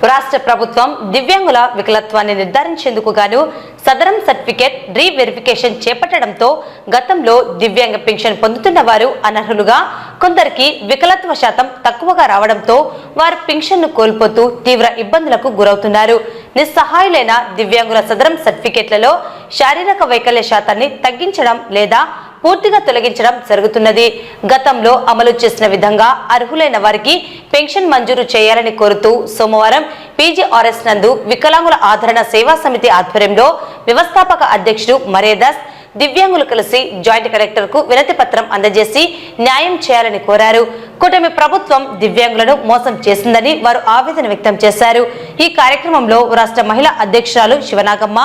రాష్ట్ర ప్రభుత్వం దివ్యాంగుల వికలత్వాన్ని నిర్ధారించేందుకు గాను సదరం సర్టిఫికేట్ రీవెరిఫికేషన్ చేపట్టడంతో గతంలో దివ్యాంగ పెన్షన్ పొందుతున్న వారు అనర్హులుగా కొందరికి వికలత్వ శాతం తక్కువగా రావడంతో వారు పెన్షన్ను కోల్పోతూ తీవ్ర ఇబ్బందులకు గురవుతున్నారు. నిస్సహాయులైన దివ్యాంగుల సదరం సర్టిఫికేట్లలో శారీరక వైకల్య శాతాన్ని తగ్గించడం లేదా పూర్తిగా తొలగించడం జరుగుతున్నది. గతంలో అమలు చేసిన విధంగా అర్హులైన వారికి పెన్షన్ మంజూరు చేయాలని కోరుతూ సోమవారం పీజీఆర్ఎస్ నందు వికలాంగుల ఆదరణ సేవా సమితి ఆధ్వర్యంలో వ్యవస్థాపక అధ్యక్షుడు మరేదాస్ దివ్యాంగులు కలిసి జాయింట్ కలెక్టర్కు వినతి పత్రం అందజేసి న్యాయం చేయాలని కోరారు. కూటమి ప్రభుత్వం దివ్యాంగులను మోసం చేసిందని వారు ఆవేదన వ్యక్తం చేశారు. ఈ కార్యక్రమంలో రాష్ట్ర మహిళా అధ్యక్షురాలు శివనాగమ్మ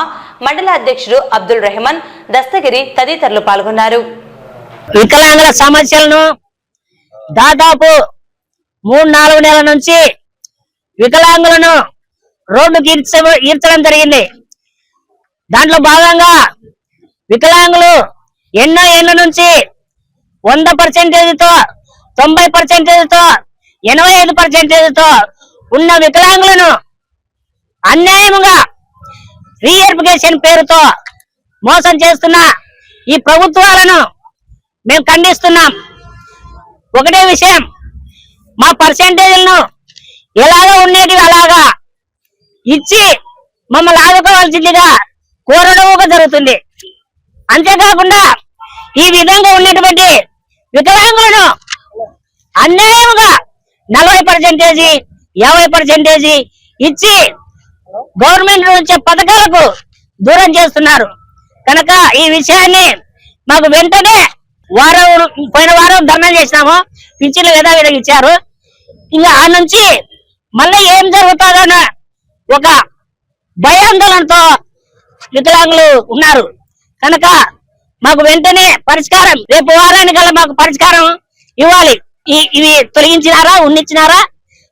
మండల అధ్యక్షుడు అబ్దుల్ రెహమాన్ దస్తగిరి తదితరులు పాల్గొన్నారు. వికలాంగుల సమస్యలను దాదాపు మూడు నాలుగు నెలల నుంచి వికలాంగులను రోడ్డుకి ఈర్చడం జరిగింది. దాంట్లో భాగంగా వికలాంగులు ఎన్నో ఏళ్ళ నుంచి వంద పర్సెంటేజ్తో తొంభై పర్సెంటేజ్తో ఎనభై ఐదు పర్సెంటేజ్తో ఉన్న వికలాంగులను అన్యాయముగా రీఎడ్యుకేషన్ పేరుతో మోసం చేస్తున్న ఈ ప్రభుత్వాలను మేము ఖండిస్తున్నాం. ఒకటే విషయం మా పర్సెంటేజ్లను ఎలాగో ఉండేటివి అలాగా ఇచ్చి మమ్మల్ని ఆదుకోవాల్సిందిగా కోరడం జరుగుతుంది. అంతేకాకుండా ఈ విధంగా ఉన్నటువంటి వికలాంగులను అన్యాయముగా నలభై పర్సెంటేజీ యాభై పర్సెంటేజీ ఇచ్చి గవర్నమెంట్ వచ్చే పథకాలకు దూరం చేస్తున్నారు. కనుక ఈ విషయాన్ని మాకు వెంటనే వారం పోయిన వారం ధర్నా చేసినాము. పింఛన్లు యథావిధంగా ఇచ్చారు. ఇంకా ఆ నుంచి మళ్ళీ ఏం జరుగుతుందన్న ఒక భయాందోళనతో వికలాంగులు ఉన్నారు. కనుక మాకు వెంటనే పరిష్కారం రేపు వారానికల్లా మాకు పరిష్కారం ఇవ్వాలి. ఇవి తొలగించినారా ఉన్నిచ్చినారా?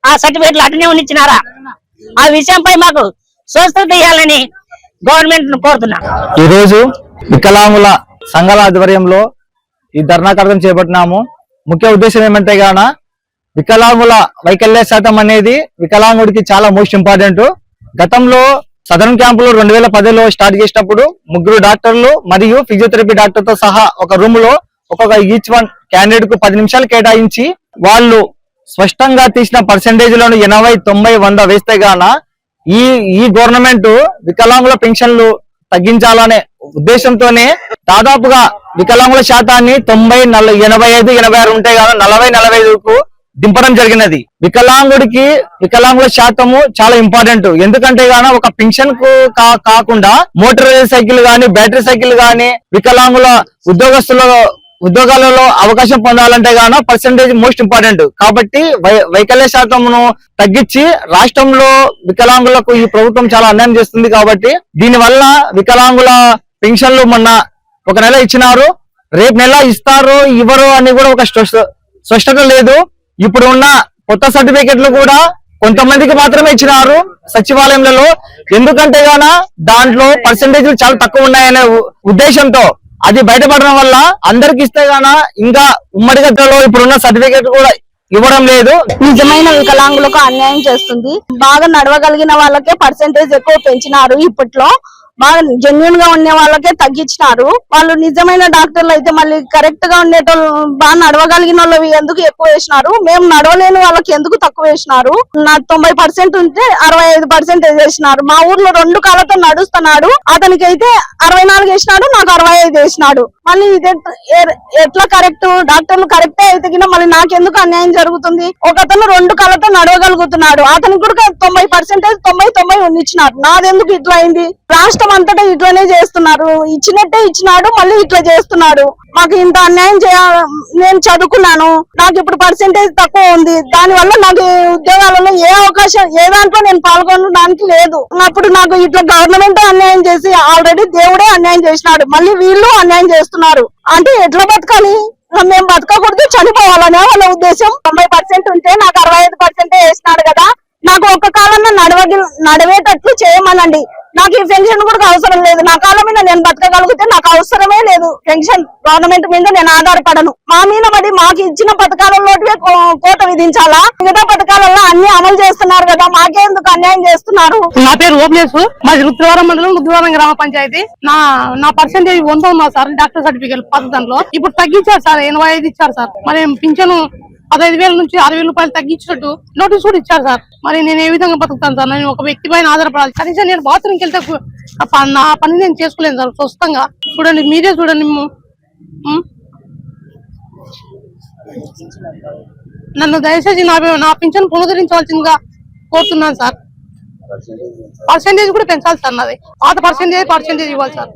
ఆ సర్టిఫికెట్లు అటనే ఉన్నిచ్చినారా? ఆ విషయంపై మాకు స్వస్థత ఇవ్వాలని గవర్నమెంట్ కోరుతున్నా. ఈ రోజు వికలాంగుల సంఘాల ఆధ్వర్యంలో ఈ ధర్నా కార్యక్రమం చేపట్టినాము. ముఖ్య ఉద్దేశం ఏమంటే గాన వికలాంగుల వైకల్య శాతం అనేది వికలాంగుడికి చాలా మోస్ట్ ఇంపార్టెంట్ గతంలో సదరన్ క్యాంపులు రెండు వేల పదిలో స్టార్ట్ చేసినప్పుడు ముగ్గురు డాక్టర్లు మరియు ఫిజియోథెరపీ డాక్టర్తో సహా ఒక రూమ్లో ఒక్కొక్క ఈచ్ వన్ క్యాండిడేట్కు పది నిమిషాలు కేటాయించి వాళ్ళు స్పష్టంగా తీసిన పర్సెంటేజ్లను ఎనభై తొంభై వంద వేస్తే గాన ఈ ఈ గవర్నమెంట్ వికలాంగుల పెన్షన్లు తగ్గించాలనే ఉద్దేశంతోనే దాదాపుగా వికలాంగుల శాతాన్ని తొంభై నల ఎనభై ఐదు ఎనభై ఆరు ఉంటే కదా నలభై నలభై ఐదుకు దింపడం జరిగినది. వికలాంగుడికి వికలాంగుల శాతము చాలా ఇంపార్టెంట్ ఎందుకంటే గాన ఒక పెన్షన్కు కా- కాకుండా మోటార్ సైకిల్ గాని బ్యాటరీ సైకిల్ గాని వికలాంగుల ఉద్యోగస్తుల ఉద్యోగాలలో అవకాశం పొందాలంటే గాన పర్సంటేజ్ మోస్ట్ ఇంపార్టెంట్ కాబట్టి వై- వైకల్య శాతంను తగ్గించి రాష్ట్రంలో వికలాంగులకు ఈ ప్రభుత్వం చాలా అన్యాయం చేస్తుంది కాబట్టి దీని వల్ల వికలాంగుల పెన్షన్లు మొన్న ఒక నెల ఇచ్చినారు రేపు నెల ఇస్తారు ఇవ్వరు అని కూడా ఒక స్పష్ట- స్పష్టత లేదు. ఇప్పుడు ఉన్న కొత్త సర్టిఫికెట్లు కూడా కొంతమందికి మాత్రమే ఇచ్చినారు సచివాలయంలో ఎందుకంటే గాన దాంట్లో పర్సంటేజ్లు చాలా తక్కువ ఉన్నాయనే ఉద్దేశంతో అది బయటపడడం వల్ల అందరికి ఇస్తే గాన ఇంకా ఉమ్మడి గద్దలో ఇప్పుడున్న సర్టిఫికెట్ కూడా ఇవ్వడం లేదు. నిజమైన వికలాంగులకు అన్యాయం చేస్తుంది. బాగా నడవగలిగిన వాళ్ళకే పర్సెంటేజ్ ఎక్కువ పెంచినారు ఇప్పట్లో. బాగా జెన్యున్గా ఉండే వాళ్ళకే తగ్గించినారు. వాళ్ళు నిజమైన డాక్టర్లు అయితే మళ్ళీ కరెక్ట్గా ఉండేటోళ్ళు బాగా నడవగలిగిన వాళ్ళు ఎందుకు ఎక్కువ వేసినారు? మేము నడవలేని వాళ్ళకి ఎందుకు తక్కువ వేసినారు? నా తొంభై పర్సెంట్ ఉంటే అరవై ఐదు పర్సెంట్ వేసినారు. మా ఊర్లో రెండు కాళ్ళతో నడుస్తున్నాడు. అతనికి అయితే అరవై నాలుగు వేసినాడు నాకు అరవై ఐదు వేసినాడు. మళ్ళీ ఇది ఎట్లా కరెక్ట్ డాక్టర్లు కరెక్టే అయితే మళ్ళీ నాకెందుకు అన్యాయం జరుగుతుంది? ఒక అతను రెండు కాళ్ళతో నడవగలుగుతున్నాడు. అతనికి కూడా తొంభై పర్సెంటేజ్ తొంభై తొంభై ఇచ్చినారు నాదెందుకు ఇట్లా అయింది? రాష్ట్రం అంతటా ఇట్లానే చేస్తున్నారు. ఇచ్చినట్టే ఇచ్చినాడు మళ్ళీ ఇట్లా చేస్తున్నాడు. మాకు ఇంత అన్యాయం చేయ నేను చదువుకున్నాను. నాకు ఇప్పుడు పర్సెంటేజ్ తక్కువ ఉంది. దాని వల్ల నాకు ఉద్యోగాలలో ఏ అవకాశం ఏ దాంట్లో నేను పాల్గొనడానికి లేదు. అప్పుడు నాకు ఇట్లా గవర్నమెంట్ అన్యాయం చేసి ఆల్రెడీ దేవుడే అన్యాయం చేసినాడు. మళ్ళీ వీళ్ళు అన్యాయం చేస్తున్నారు. అంటే ఎట్లా బతకాలి? మేము బతకకూడదు చనిపోవాలనే వాళ్ళ ఉద్దేశం. తొంభై పర్సెంట్ ఉంటే నాకు అరవై ఐదు పర్సెంటే వేసినాడు కదా. నాకు ఒక కాలంలో నడవగి నడవేటట్లు చేయమనండి. నాకు ఈ పెన్షన్ కూడా అవసరం లేదు. నా కాలం మీద నేను బతకగలిగితే నాకు అవసరమే లేదు పెన్షన్. గవర్నమెంట్ మీద నేను ఆధారపడను. మా మీద పడి మాకు ఇచ్చిన పథకాలలోటివే కో- కోట విధించాలా? మిగతా పథకాలలో అన్ని అమలు చేస్తున్నారు కదా మాకే ఎందుకు అన్యాయం చేస్తున్నారు? నా పేరు ఓబ్లేసు మాది రుద్రవరం మండలం రుద్రవరం గ్రామ పంచాయతీ. నా నా పర్సెంటేజ్ వంద ఉన్నా సార్ డాక్టర్ సర్టిఫికేట్ పథకంలో. ఇప్పుడు తగ్గించారు సార్ ఎనభై ఐదు ఇచ్చారు సార్. మరి పింఛను పదహైదు వేల నుంచి ఆరు వేల రూపాయలు తగ్గించినట్టు నోటీస్ కూడా ఇచ్చారు సార్. మరి నేను ఏ విధంగా బతుకుతాను సార్? నేను ఒక వ్యక్తి పైన ఆధారపడాలి. కనీసం నేను బాత్రూమ్కి వెళ్తే ఆ ప- నా పని నేను చేసుకోలేను సార్ స్వస్థంగా. చూడండి మీరే చూడండి నన్ను దయచేసి నా నా పింఛను పునరుద్ధరించవలసిందిగా కోరుతున్నాను సార్. పర్సెంటేజ్ కూడా పెంచాలి సార్ నాది. పాత పర్సెంటేజ్ పర్సెంటేజ్ ఇవ్వాలి సార్.